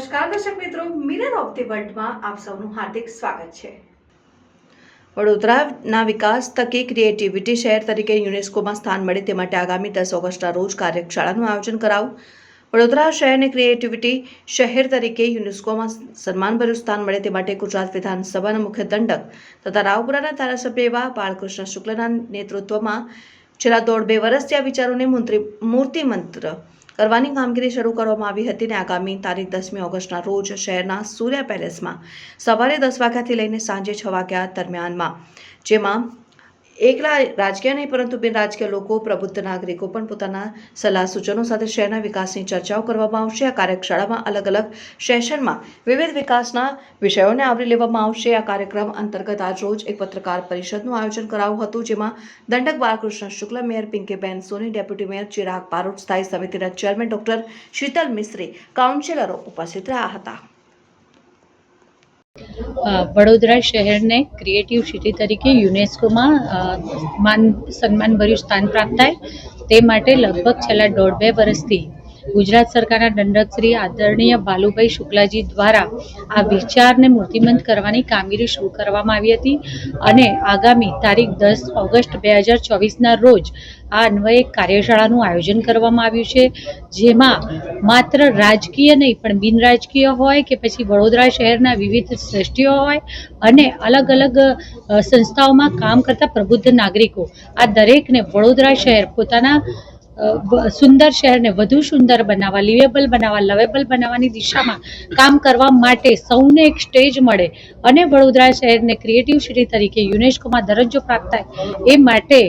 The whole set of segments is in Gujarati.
નમસ્કાર, દર્શક મિત્રો. મિરર ઓફ ધી વર્લ્ડમાં આપ સૌનું હાર્દિક સ્વાગત છે. વડોદરાના વિકાસ તકે ક્રિએટિવિટી શહેર તરીકે યુનેસ્કોમાં સ્થાન મળે તે માટે આગામી દસ ઓગસ્ટના રોજ કાર્યશાળાનું આયોજન કરાવું. વડોદરા શહેરને ક્રિએટિવિટી શહેર તરીકે યુનેસ્કોમાં સન્માનભર્યું સ્થાન મળે તે માટે ગુજરાત વિધાનસભાના મુખ્ય દંડક તથા રાવપુરાના ધારાસભ્ય એવા બાળકૃષ્ણ શુક્લના નેતૃત્વમાં છેલ્લા દોઢ બે વર્ષથી આ વિચારોને મૂર્તિ મૂર્તિમંત્ર કરવાની કામગીરી શરૂ કરવામાં આવી હતી અને આગામી તારીખ દસમી ઓગસ્ટના રોજ શહેરના સૂર્યા પેલેસમાં સવારે દસ વાગ્યાથી લઈને સાંજે છ વાગ્યા દરમિયાનમાં, જેમાં એકલા રાજકીય નહીં, પરંતુ બિન રાજકીય લોકો, પ્રબુદ્ધ નાગરિકો પણ પોતાના સલાહ સૂચનો સાથે શહેરના વિકાસની ચર્ચાઓ કરવામાં આવશે. આ કાર્યશાળામાં અલગ અલગ સેશનમાં વિવિધ વિકાસના વિષયોને આવરી લેવામાં આવશે. આ કાર્યક્રમ અંતર્ગત આજરોજ એક પત્રકાર પરિષદનું આયોજન કરાયું હતું, જેમાં દંડક Balkrishna Shukla, mayor Pinkiben Soni, deputy mayor Chirag Parot સ્થાયી સમિતિના ચેરમેન ડોક્ટર શીતલ મિસ્ત્રી કાઉન્સિલરો ઉપસ્થિત રહ્યા હતા. વડોદરા શહેરને ક્રિએટિવ સિટી તરીકે યુનેસ્કોમાં માન, સન્માનભર્યું સ્થાન પ્રાપ્ત થાય. તે માટે લગભગ છેલ્લા દોઢ બે વર્ષથી ગુજરાત સરકારના દંડકશ્રી આદરણીય ભાલુભાઈ શુક્લાજી દ્વારા આ વિચારને મૂર્તિમંત કરવાની કામગીરી શરૂ કરવામાં આવી હતી અને આગામી તારીખ દસ ઓગસ્ટ બે હજાર ચોવીસના રોજ આ અન્વયે કાર્યશાળાનું આયોજન કરવામાં આવ્યું છે, જેમાં માત્ર રાજકીય નહીં, પણ બિન રાજકીય હોય કે પછી વડોદરા શહેરના વિવિધ શ્રેષ્ઠીઓ હોય અને અલગ અલગ સંસ્થાઓમાં કામ કરતા પ્રબુદ્ધ નાગરિકો, આ દરેકને વડોદરા શહેર પોતાના સુંદર શહેરને વધુ સુંદર બનાવવા લિવેબલ બનાવવા લવેબલ બનાવવાની દિશામાં કામ કરવા માટે સૌને એક સ્ટેજ મળે અને વડોદરા શહેરને ક્રિએટિવ સિટી તરીકે યુનેસ્કોમાં દરજ્જો પ્રાપ્ત થાય એ માટે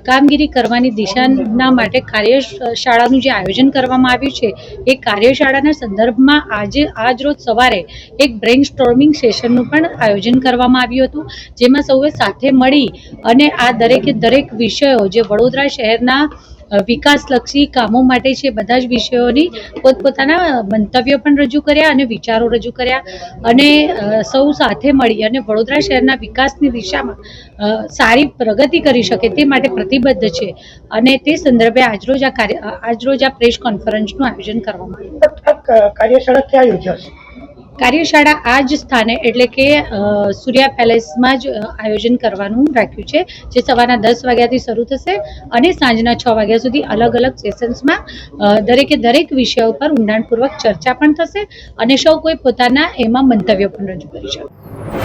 કામગીરી કરવાની દિશાના માટે કાર્યશાળાનું જે આયોજન કરવામાં આવ્યું છે, એ કાર્યશાળાના સંદર્ભમાં આજે, આજ રોજ સવારે એક બ્રેઇન સ્ટોર્મિંગ સેશનનું પણ આયોજન કરવામાં આવ્યું હતું, જેમાં સૌએ સાથે મળી અને આ દરેકે દરેક વિષયો જે વડોદરા શહેરના વિકાસલક્ષી કામો માટે છે બધા જ વિષયોની પોતપોતાના મંતવ્યો પણ રજૂ કર્યા અને વિચારો રજૂ કર્યા અને સૌ સાથે મળી અને વડોદરા શહેરના વિકાસની દિશામાં સારી પ્રગતિ કરી શકે તે માટે પ્રતિબદ્ધ છે અને તે સંદર્ભે આજરોજ આ કાર્ય, આજરોજ આ પ્રેસ કોન્ફરન્સનું આયોજન કરવામાં આવ્યું. કાર્યશાળા ક્યાં યોજાશે? કાર્યશાળા આ જ સ્થાને, એટલે કે સૂર્યા પેલેસમાં જ આયોજન કરવાનું રાખ્યું છે, જે સવારના દસ વાગ્યાથી શરૂ થશે અને સાંજના છ વાગ્યા સુધી અલગ અલગ સેશન્સમાં દરેકે દરેક વિષયો ઉપર ઊંડાણપૂર્વક ચર્ચા પણ થશે અને સૌ કોઈ પોતાના એમાં મંતવ્યો પણ રજૂ કરી શકે.